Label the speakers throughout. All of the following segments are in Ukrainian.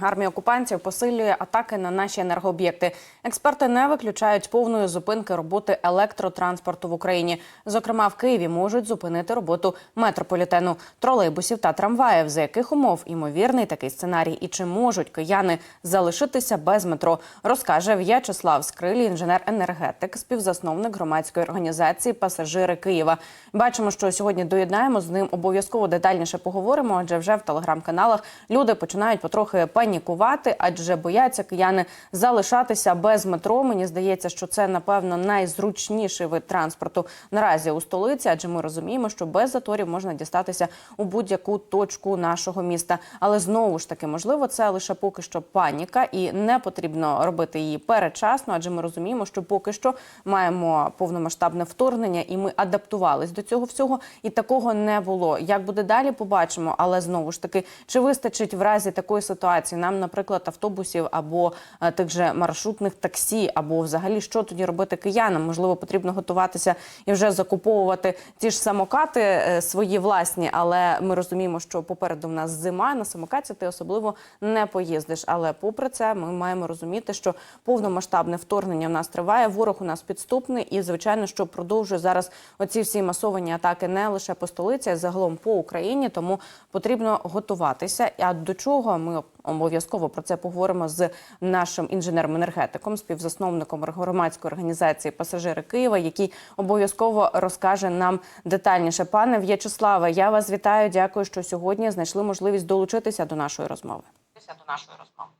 Speaker 1: Армія окупантів посилює атаки на наші енергооб'єкти. Експерти не виключають повної зупинки роботи електротранспорту в Україні. Зокрема, в Києві можуть зупинити роботу метрополітену, тролейбусів та трамваїв. За яких умов імовірний такий сценарій, і чи можуть кияни залишитися без метро, розкаже В'ячеслав Скрилі, інженер-енергетик, співзасновник громадської організації Пасажири Києва. Бачимо, що сьогодні доєднаємо з ним. Обов'язково детальніше поговоримо. Адже вже в телеграм-каналах люди починають потрохи панікувати, адже бояться кияни залишатися без метро. Мені здається, що це напевно найзручніший вид транспорту наразі у столиці, адже ми розуміємо, що без заторів можна дістатися у будь-яку точку нашого міста. Але знову ж таки, можливо, це лише поки що паніка, і не потрібно робити її передчасно, адже ми розуміємо, що поки що маємо повномасштабне вторгнення, і ми адаптувались до цього всього, і такого не було. Як буде далі, побачимо. Але знову ж таки, чи вистачить в разі такої ситуації нам, наприклад, автобусів або е, тих же маршрутних таксі, або взагалі що тоді робити киянам? Можливо, потрібно готуватися і вже закуповувати ті ж самокати е, свої власні, але ми розуміємо, що попереду в нас зима на самокаті ти особливо не поїздиш. Але попри це, ми маємо розуміти, що повномасштабне вторгнення в нас триває. Ворог у нас підступний, і звичайно, що продовжує зараз оці всі масовані атаки не лише по столиці, а загалом по Україні. Тому потрібно готуватися. А до чого ми обов'язково про це поговоримо з нашим інженером-енергетиком, співзасновником громадської організації Пасажири Києва, який обов'язково розкаже нам детальніше. Пане В'ячеславе, я вас вітаю. Дякую, що сьогодні знайшли можливість долучитися до нашої розмови.
Speaker 2: до нашої розмови.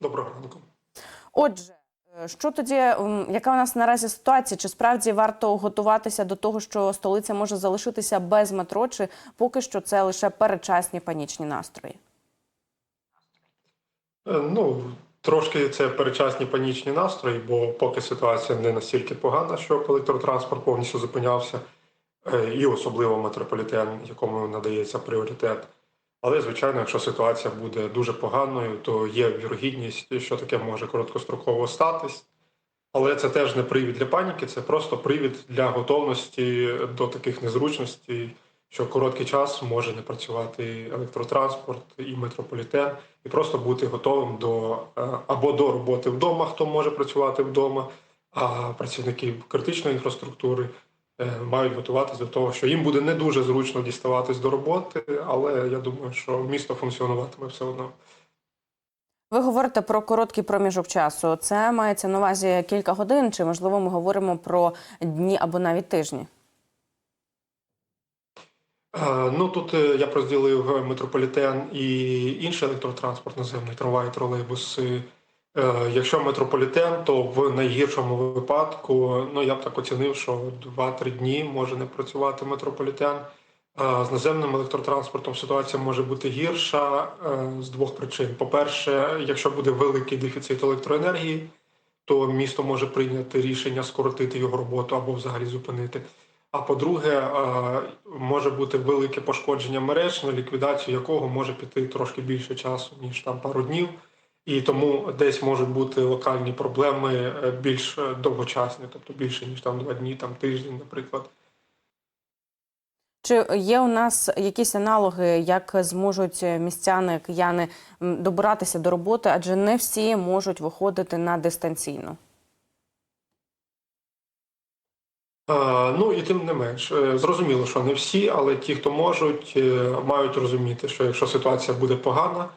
Speaker 3: Доброго ранку.
Speaker 1: Отже. е, Що тоді, яка у нас наразі ситуація? Чи справді варто готуватися до того, що столиця може залишитися без метро, чи поки що це лише передчасні панічні настрої?
Speaker 3: Е, Ну, трошки це перечасні панічні настрої, бо поки ситуація не настільки погана, щоб електротранспорт повністю зупинявся, е, і особливо метрополітен, якому надається пріоритет. Але, звичайно, якщо ситуація буде дуже поганою, то є вірогідність, що таке може короткостроково статись. Але це теж не привід для паніки, це просто привід для готовності до таких незручностей, що короткий час може не працювати електротранспорт і метрополітен, і просто бути готовим до е, або до роботи вдома, хто може працювати вдома, а працівники критичної інфраструктури е, мають готуватися до того, що їм буде не дуже зручно діставатись до роботи, але я думаю, що місто функціонуватиме все одно.
Speaker 1: Ви говорите про короткий проміжок часу. Це мається на увазі кілька годин, чи можливо ми говоримо про дні або навіть тижні?
Speaker 3: Е, Ну тут е, я розділив метрополітен і інший електротранспорт наземний, трамвай, тролейбуси. Е, Якщо метрополітен, то в найгіршому випадку, ну я б так оцінив, що 2-3 дні може не працювати метрополітен. Е, З наземним електротранспортом ситуація може бути гірша е, з двох причин. По-перше, якщо буде великий дефіцит електроенергії, то місто може прийняти рішення скоротити його роботу або взагалі зупинити. А по-друге, е, може бути велике пошкодження мереж, на ліквідацію якого може піти трошки більше часу, ніж там пару днів. І тому десь можуть бути локальні проблеми е, більш е, довгочасні, тобто більше, ніж там два дні, там тиждень, наприклад.
Speaker 1: Чи є у нас якісь аналоги, як зможуть містяни, кияни добиратися до роботи, адже не всі можуть виходити на дистанційну?
Speaker 3: Ну і тим не менш, е, зрозуміло, що не всі, але ті, хто можуть, е, мають розуміти, що якщо ситуація буде погана,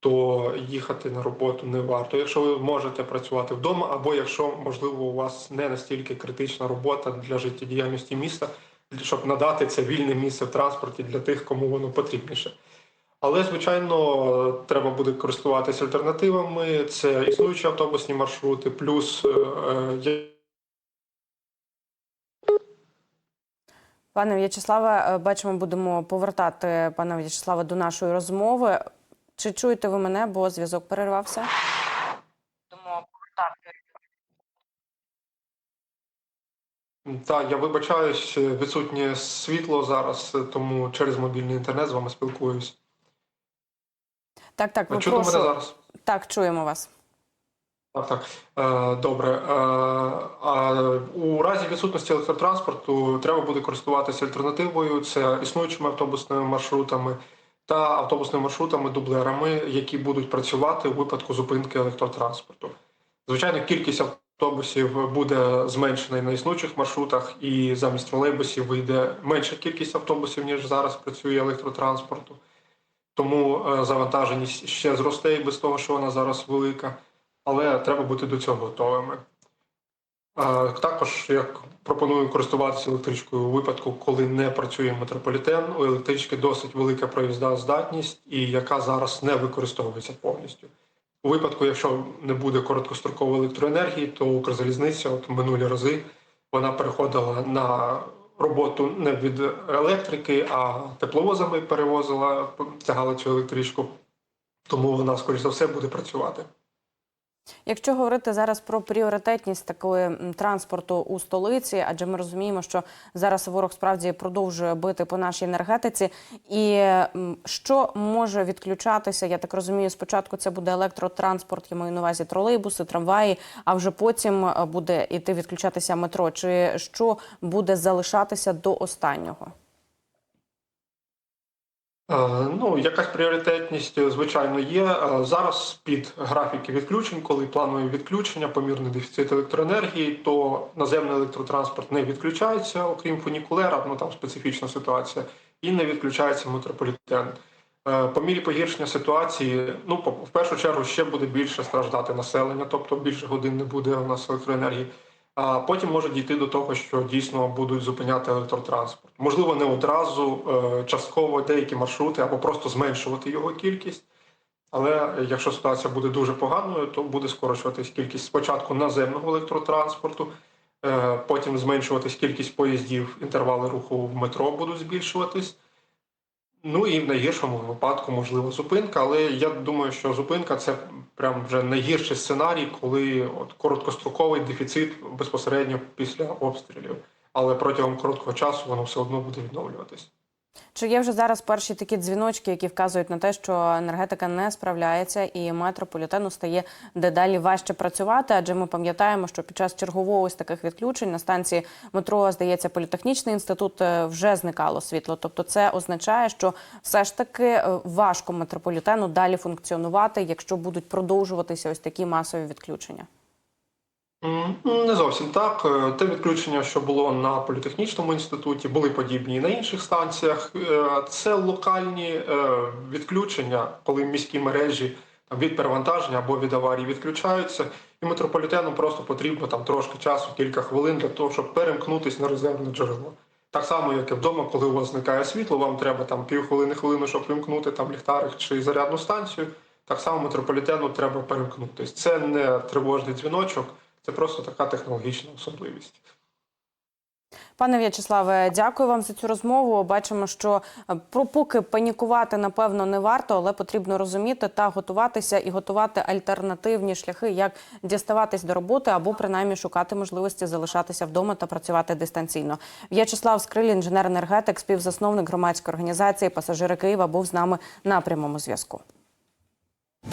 Speaker 3: то їхати на роботу не варто. Якщо ви можете працювати вдома, або якщо можливо у вас не настільки критична робота для життєдіяльності міста, щоб надати це вільне місце в транспорті для тих, кому воно потрібніше. Але, звичайно, треба буде користуватися альтернативами. Це існуючі автобусні маршрути, плюс е, е, є
Speaker 1: Пане В'ячеславе, е, бачимо, будемо повертати пана В'ячеслава до нашої розмови. Чи чуєте ви мене, бо зв'язок перервався?
Speaker 2: Тому повертати
Speaker 3: Так, я вибачаюсь, відсутнє світло зараз, тому через мобільний інтернет з вами спілкуюсь.
Speaker 1: Так, так,
Speaker 3: Ви чути мене зараз?
Speaker 1: Так, чуємо вас.
Speaker 3: Так, так. Е, добре. Е, а у разі відсутності електротранспорту треба буде користуватися альтернативою. Це існуючими автобусними маршрутами, та автобусними маршрутами, дублерами, які будуть працювати у випадку зупинки електротранспорту. Звичайно, кількість автобусів буде зменшена і на існуючих маршрутах, і замість тролейбусів вийде менша кількість автобусів, ніж зараз працює електротранспорту. Тому е, завантаженість ще зросте і без того, що вона зараз велика, але треба бути до цього готовими. Також я пропоную користуватися електричкою у випадку, коли не працює метрополітен. У електрички досить велика проїзда здатність, і яка зараз не використовується повністю. У випадку, якщо не буде короткострокової електроенергії, то Укрзалізниця, от минулі рази, вона переходила на роботу не від електрики, а тепловозами перевозила, тягала цю електричку. Тому вона, скоріш за все, буде працювати.
Speaker 1: Якщо говорити зараз про пріоритетність такої транспорту у столиці, адже ми розуміємо, що зараз ворог справді продовжує бити по нашій енергетиці, і що може відключатися? Я так розумію, спочатку це буде електротранспорт, я маю на увазі тролейбуси, трамваї, а вже потім е, буде іти відключатися метро. Чи що буде залишатися до останнього?
Speaker 3: Е, Ну, якась пріоритетність, е, звичайно, є. Е, Зараз під графіки відключень, коли планові відключення, помірний дефіцит електроенергії, то наземний електротранспорт не відключається, окрім фунікулера, ну там специфічна ситуація, і не відключається метрополітен. По мірі погіршення ситуації, ну в першу чергу ще буде більше страждати населення, тобто більше годин не буде у нас електроенергії. А потім може дійти до того, що дійсно будуть зупиняти електротранспорт. Можливо, не одразу, е, частково деякі маршрути або просто зменшувати його кількість. Але якщо ситуація буде дуже поганою, то буде скорочуватись кількість спочатку наземного електротранспорту, е, потім зменшуватись кількість поїздів, інтервали руху в метро будуть збільшуватись. Ну і в найгіршому випадку можливо зупинка, але я думаю, що зупинка це прям вже найгірший сценарій, коли от короткостроковий дефіцит безпосередньо після обстрілів. Але протягом короткого часу воно все одно буде відновлюватись.
Speaker 1: Чи є вже зараз перші такі дзвіночки, які вказують на те, що енергетика не справляється і метрополітену стає дедалі важче працювати? Адже ми пам'ятаємо, що під час чергового ось таких відключень на станції метро, здається, політехнічний інститут е, вже зникало світло. Тобто, це означає, що все ж таки е, важко метрополітену далі функціонувати, якщо будуть продовжуватися ось такі масові відключення.
Speaker 3: Не зовсім так. Е, Те відключення, що було на політехнічному інституті, були подібні і на інших станціях. Е, Це локальні е, відключення, коли міські мережі від перевантаження або від аварії відключаються, і метрополітену просто потрібно там трошки часу, кілька хвилин для того, щоб перемкнутися на резервне джерело. Так само, як і вдома, коли у вас зникає світло, вам треба там півхвилини хвилину, щоб вимкнути там ліхтарик чи зарядну станцію. Так само метрополітену треба перемкнутися. Це не тривожний дзвіночок. Це просто така технологічна особливість.
Speaker 1: Пане В'ячеславе, дякую вам за цю розмову. Бачимо, що е, про поки панікувати напевно не варто, але потрібно розуміти та готуватися і готувати альтернативні шляхи, як діставатись до роботи або принаймні шукати можливості залишатися вдома та працювати дистанційно. В'ячеслав Скриль, інженер-енергетик, співзасновник громадської організації Пасажири Києва, був з нами на прямому зв'язку.